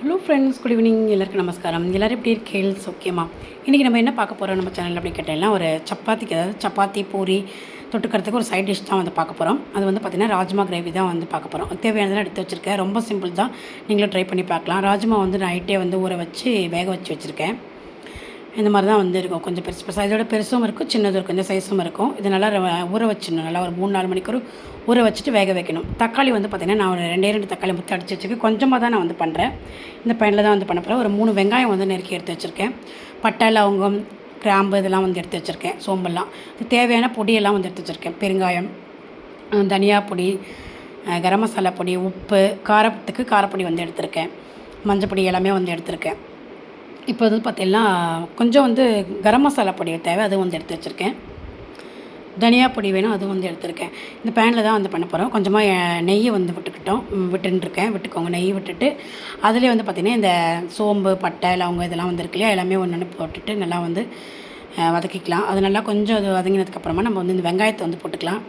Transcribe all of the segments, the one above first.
Hello friends good evening எல்லாருக்கும் நமஸ்காரம். எல்லோரும் எப்படி இருக்கேள்ஸ் ஓகேமா இன்றைக்கி நம்ம என்ன பார்க்க போகிறோம் நம்ம சேனலில் அப்படி கேட்டேன்னா ஒரு சப்பாத்திக்கு அதாவது சப்பாத்தி பூரி தொட்டுக்கிறதுக்கு ஒரு சைட் டிஷ் தான் வந்து பார்க்க போகிறோம் அது வந்து பார்த்திங்கன்னா ராஜ்மா கிரேவி தான் வந்து பார்க்க போகிறோம் தேவையானதெல்லாம் எடுத்து வச்சுருக்கேன். ரொம்ப சிம்பிள் தான். நீங்களும் ட்ரை பண்ணி பார்க்கலாம். ராஜ்மா வந்து நைட்டே வந்து ஊற வச்சு வேக வச்சு வச்சுருக்கேன். இந்த மாதிரி தான் வந்து இருக்கும். கொஞ்சம் பெருசு பெருசாக இதோட பெருசும் இருக்கும் சின்னதும் இருக்கும். இந்த சைஸும் இருக்கும். இது நல்லா ர- ஊற வச்சிடணும். நல்லா ஒரு மூணு நாலு மணிக்கு ஊற வச்சுட்டு வேக வைக்கணும். தக்காளி வந்து பார்த்திங்கன்னா நான் ஒரு ரெண்டே ரெண்டு தக்காளி முத்து அடிச்சு வச்சுருக்கேன். கொஞ்சமாக தான் நான் வந்து பண்ணுறேன் இந்த பையனில் தான் வந்து பண்ண போகிறேன் ஒரு மூணு வெங்காயம் வந்து நெருக்கி எடுத்து வச்சுருக்கேன். பட்டை லவங்கம் கிராம்பு இதெல்லாம் வந்து எடுத்து வச்சுருக்கேன். சோம்பெல்லாம். இது தேவையான பொடியெல்லாம் வந்து எடுத்து வச்சுருக்கேன். பெருங்காயம் தனியா பொடி கரம் மசாலா பொடி உப்பு காரத்துக்கு காரப்பொடி வந்து எடுத்திருக்கேன். மஞ்சள் பொடி எல்லாமே வந்து எடுத்திருக்கேன். இப்போ வந்து பார்த்தீங்கன்னா கொஞ்சம் வந்து கரம் மசாலா பொடி தேவை அதுவும் வந்து எடுத்து வச்சுருக்கேன். தனியா பொடி வேணும் அதுவும் வந்து எடுத்திருக்கேன். இந்த பேனில் தான் வந்து பண்ண போகிறோம் கொஞ்சமாக நெய்யை வந்து விட்டுக்கிட்டோம். விட்டுருக்கேன் விட்டுக்கோங்க நெய் விட்டுட்டு. அதிலே வந்து பார்த்திங்கன்னா இந்த சோம்பு பட்டை லவங்க இதெல்லாம் வந்து இருக்கு இல்லையா? எல்லாமே ஒன்று ஒன்று போட்டுட்டு நல்லா வந்து வதக்கிக்கலாம். அது நல்லா கொஞ்சம் அது வதங்கினதுக்கப்புறமா நம்ம வந்து இந்த வெங்காயத்தை வந்து போட்டுக்கலாம்.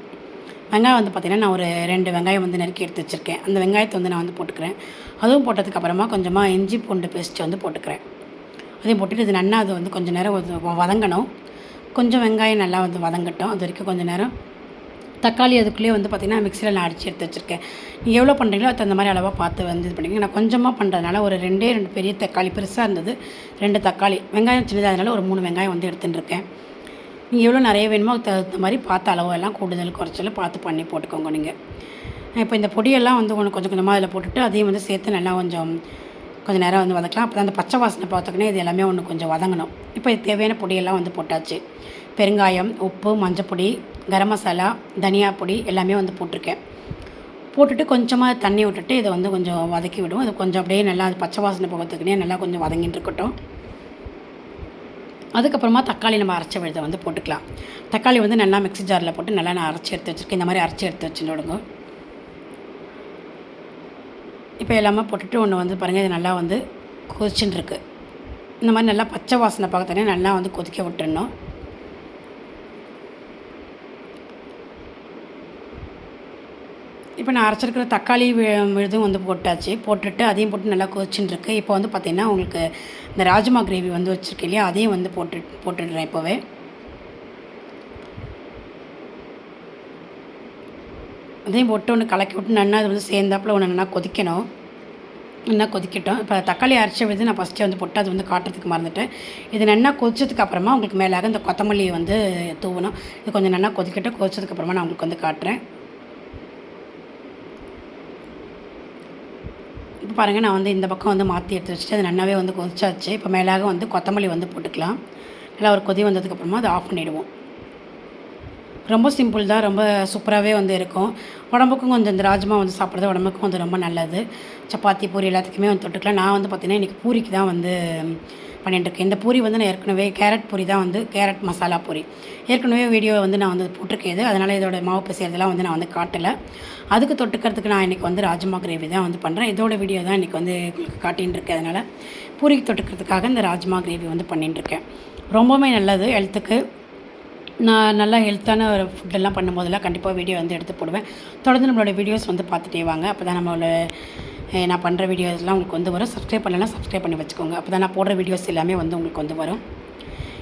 வெங்காயம் வந்து பார்த்திங்கன்னா நான் ஒரு ரெண்டு வெங்காயம் வந்து நறுக்கி எடுத்து வச்சுருக்கேன். அந்த வெங்காயத்தை வந்து நான் வந்து போட்டுக்கிறேன். அதுவும் போட்டதுக்கப்புறமா கொஞ்சமாக இஞ்சி பூண்டு பேஸ்ட்டு வந்து போட்டுக்கிறேன். அதையும் போட்டுட்டு இது நல்லா அது வந்து கொஞ்சம் நேரம் வதங்கணும். கொஞ்சம் வெங்காயம் நல்லா வந்து வதங்கட்டும். அது வரைக்கும் கொஞ்சம் நேரம். தக்காளி அதுக்குள்ளேயே வந்து பார்த்திங்கன்னா மிக்சியில் நான் அடித்து எடுத்து வச்சுருக்கேன். நீங்கள் எவ்வளோ பண்ணுறீங்களோ அது அந்த மாதிரி அளவாக பார்த்து வந்து இது பண்ணிங்க நான் கொஞ்சமாக பண்ணுறதுனால ஒரு ரெண்டே ரெண்டு பெரிய தக்காளி பெருசாக இருந்தது ரெண்டு தக்காளி. வெங்காயம் சின்னதாக அதனால ஒரு மூணு வெங்காயம் வந்து எடுத்துட்டுருக்கேன் நீங்கள் எவ்வளோ நிறைய வேணுமோ அது தகுந்த மாதிரி பார்த்து அளவு எல்லாம் கூடுதல் குறைச்சலும் பார்த்து பண்ணி போட்டுக்கோங்க நீங்கள் இப்போ இந்த பொடியெல்லாம் வந்து ஒன்று கொஞ்சம் கொஞ்சமாக அதில் போட்டுட்டு அதையும் வந்து சேர்த்து நல்லா கொஞ்சம் கொஞ்சம் நேரம் வந்து வதக்கலாம். அப்போ அந்த பச்சை வாசனை பார்த்துக்கினே இது எல்லாமே ஒன்று கொஞ்சம் வதங்கணும். இப்போ இது தேவையான பொடியெல்லாம் வந்து போட்டாச்சு. பெருங்காயம் உப்பு மஞ்சப்பொடி கரம் மசாலா தனியா பொடி எல்லாமே வந்து போட்டிருக்கேன். போட்டுட்டு கொஞ்சமாக தண்ணி விட்டுட்டு இதை வந்து கொஞ்சம் வதக்கி விடுவோம். அது கொஞ்சம் அப்படியே நல்லா அது பச்சை வாசனை போகிறதுக்குனே நல்லா கொஞ்சம் வதங்கிட்டு இருக்கட்டும். அதுக்கப்புறமா தக்காளி நம்ம அரைச்ச விழுதை வந்து போட்டுக்கலாம். தக்காளி வந்து நல்லா மிக்ஸி ஜாரில் போட்டு நல்லா நான் அரைச்சி எடுத்து வச்சுருக்கேன். இந்த மாதிரி அரைச்சி எடுத்து வச்சுன்னு விடுங்க இப்போ எல்லாமே போட்டுட்டு ஒன்று வந்து பாருங்கள் இது நல்லா வந்து கொதிச்சுன்னு இருக்கு இந்த மாதிரி நல்லா பச்சை வாசனை பார்க்கத்தானே நல்லா வந்து கொதிக்க விட்டுடணும் இப்போ நான் அரைச்சிருக்கிற தக்காளி விழுதும் வந்து போட்டாச்சு. போட்டுட்டு அதையும் போட்டு நல்லா கொதிச்சுன்னு இருக்கு இப்போ வந்து பார்த்திங்கன்னா உங்களுக்கு இந்த ராஜ்மா கிரேவி வந்து வச்சுருக்கேன் இல்லையா அதையும் வந்து போட்டு போட்டுடுறேன் இப்போவே. அதையும் போட்டு ஒன்று கலக்கி விட்டு நல்லா அது வந்து சேர்ந்தாப்புல ஒன்று நல்லா கொதிக்கணும். நல்லா கொதிக்கட்டும். இப்போ தக்காளி அரைச்ச விழுது நான் ஃபஸ்ட்டே வந்து போட்டு அது வந்து காட்டுறதுக்கு மறந்துட்டேன். இது நல்லா கொதிச்சதுக்கு அப்புறமா உங்களுக்கு மேலாக இந்த கொத்தமல்லியை வந்து தூவணும். இது கொஞ்சம் நல்லா கொதிக்கட்டும். கொதிச்சதுக்கு அப்புறமா நான் உங்களுக்கு வந்து காட்டுறேன். இப்போ பாருங்கள் நான் வந்து இந்த பக்கம் வந்து மாற்றி எடுத்து வச்சுட்டு அது நல்லாவே வந்து கொதிச்சாச்சு. இப்போ மேலாக வந்து கொத்தமல்லி வந்து போட்டுக்கலாம். நல்லா ஒரு கொதி வந்ததுக்கப்புறமா அதை ஆஃப் பண்ணிவிடுவோம் ரொம்ப சிம்பிள் தான் ரொம்ப சூப்பராகவே வந்து இருக்கும். உடம்புக்கும் கொஞ்சம் இந்த ராஜ்மா வந்து சாப்பிட்றது உடம்புக்கும் வந்து ரொம்ப நல்லது. சப்பாத்தி பூரி எல்லாத்துக்குமே வந்து தொட்டுக்கலாம். நான் வந்து பார்த்திங்கன்னா இன்றைக்கி பூரிக்கு தான் வந்து பண்ணிட்டுருக்கேன். இந்த பூரி வந்து நான் ஏற்கனவே கேரட் பூரி தான் வந்து கேரட் மசாலா பூரி. ஏற்கனவே வீடியோ வந்து நான் வந்து போட்டிருக்கேன் இது. அதனால் இதோட மாவு பிசைறதெல்லாம் வந்து நான் வந்து காட்டலை. அதுக்கு தொட்டுக்கிறதுக்கு நான் இன்றைக்கி வந்து ராஜ்மா கிரேவி தான் வந்து பண்ணுறேன் இதோட வீடியோ தான் இன்றைக்கி வந்து உங்களுக்கு காட்டின்னு இருக்கேன் அதனால் பூரிக்கு தொட்டுக்கிறதுக்காக இந்த ராஜ்மா கிரேவி வந்து பண்ணிட்டுருக்கேன் ரொம்பவுமே நல்லது ஹெல்த்துக்கு. நான் நல்லா ஹெல்த்தான ஒரு ஃபுட்டெல்லாம் பண்ணும்போதெல்லாம் கண்டிப்பாக வீடியோ வந்து எடுத்து போடுவேன். தொடர்ந்து நம்மளோட வீடியோஸ் வந்து பார்த்துட்டே வாங்க. அப்போ தான் நம்மளோட நான் பண்ணுற வீடியோஸ்லாம் உங்களுக்கு வந்து வரும். சப்ஸ்கிரைப் பண்ணலாம் சப்ஸ்கிரைப் பண்ணி வச்சுக்கோங்க. அப்போ தான் நான் போடுற வீடியோஸ் எல்லாமே வந்து உங்களுக்கு வந்து வரும்.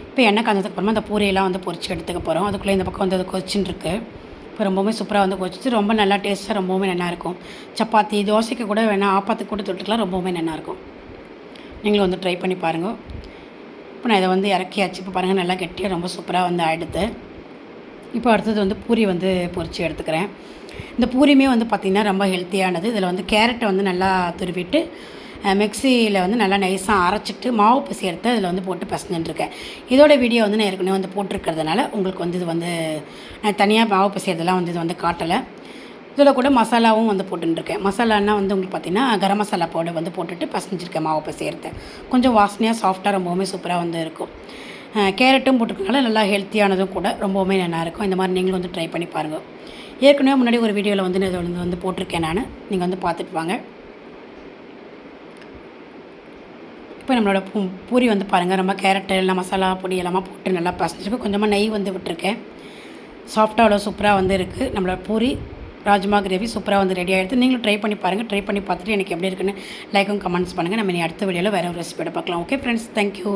இப்போ எண்ணெய் காஞ்சதுக்கு அப்புறமா அந்த பூரையெல்லாம் வந்து பொறிச்சு எடுத்துக்க போகிறோம் அதுக்குள்ளே இந்த பக்கம் வந்து அது கொச்சின்னு இருக்குது இப்போ ரொம்பவுமே சூப்பராக வந்து கொச்சிச்சு ரொம்ப நல்லா டேஸ்ட்டாக ரொம்பவுமே நல்லாயிருக்கும் சப்பாத்தி தோசைக்கு கூட வேணால் ஆப்பாத்துக்கு கூட தொட்டுக்கலாம். ரொம்பவுமே நல்லாயிருக்கும் நீங்களும் வந்து ட்ரை பண்ணி பாருங்கள் இப்போ நான் இதை வந்து இறக்கியாச்சு. இப்போ பாருங்கள் நல்லா கெட்டியாக ரொம்ப சூப்பராக வந்து ஆகிடுது இப்போ அடுத்தது வந்து பூரி வந்து பொரித்து எடுத்துக்கிறேன். இந்த பூரியுமே வந்து பார்த்திங்கன்னா ரொம்ப ஹெல்த்தியானது. இதில் வந்து கேரட்டை வந்து நல்லா துருவிட்டு மிக்சியில் வந்து நல்லா நைஸாக அரைச்சிட்டு மாவு பிசை எடுத்து அதில் வந்து போட்டு பசஞ்சுட்டுருக்கேன் இதோட வீடியோ வந்து நான் ஏற்கனவே வந்து போட்டிருக்கிறதுனால உங்களுக்கு வந்து இது வந்து நான் தனியாக மாவு பிசைறதெல்லாம் வந்து இது வந்து காட்டலை. இதில் கூட மசாலாவும் வந்து போட்டுருக்கேன் மசாலான்னா வந்து உங்களுக்கு பார்த்திங்கன்னா கரம் மசாலா பவுடர் வந்து போட்டுட்டு பசஞ்சிருக்கேன் மாவு பிசைறது கொஞ்சம் வாசனையாக சாஃப்டாக ரொம்பவுமே சூப்பராக வந்து இருக்கும். கேரட்டும் போட்டுருக்கனால நல்லா ஹெல்த்தியானதும் கூட ரொம்பவுமே நல்லாயிருக்கும் இந்த மாதிரி நீங்களும் வந்து ட்ரை பண்ணி பாருங்கள் ஏற்கனவே முன்னாடி ஒரு வீடியோவில் வந்து நான் இதை வந்து வந்து போட்டிருக்கேன் நான். நீங்கள் வந்து பார்த்துட்டு வாங்க. இப்போ நம்மளோட பூ பூரி வந்து பாருங்கள் ரொம்ப கேரட்டு எல்லாம் மசாலா பொடி எல்லாமே போட்டு நல்லா பசஞ்சிருக்கு. கொஞ்சமாக நெய் வந்து விட்டுருக்கேன். சாஃப்டாக அவ்வளோ சூப்பராக வந்து இருக்குது நம்மளோட பூரி ராஜ்மா கிரேவி சூப்பராக வந்து ரெடி ஆகிடுது நீங்களும் ட்ரை பண்ணி பாருங்கள் ட்ரை பண்ணி பார்த்துட்டு எனக்கு எப்படி இருக்குன்னு லைக்கும் கமெண்ட்ஸ் பண்ணுங்கள் நம்ம இனி அடுத்த வீடியோவில் வேறு ஒரு ரெசிபியோட பார்க்கலாம். Okay friends thank you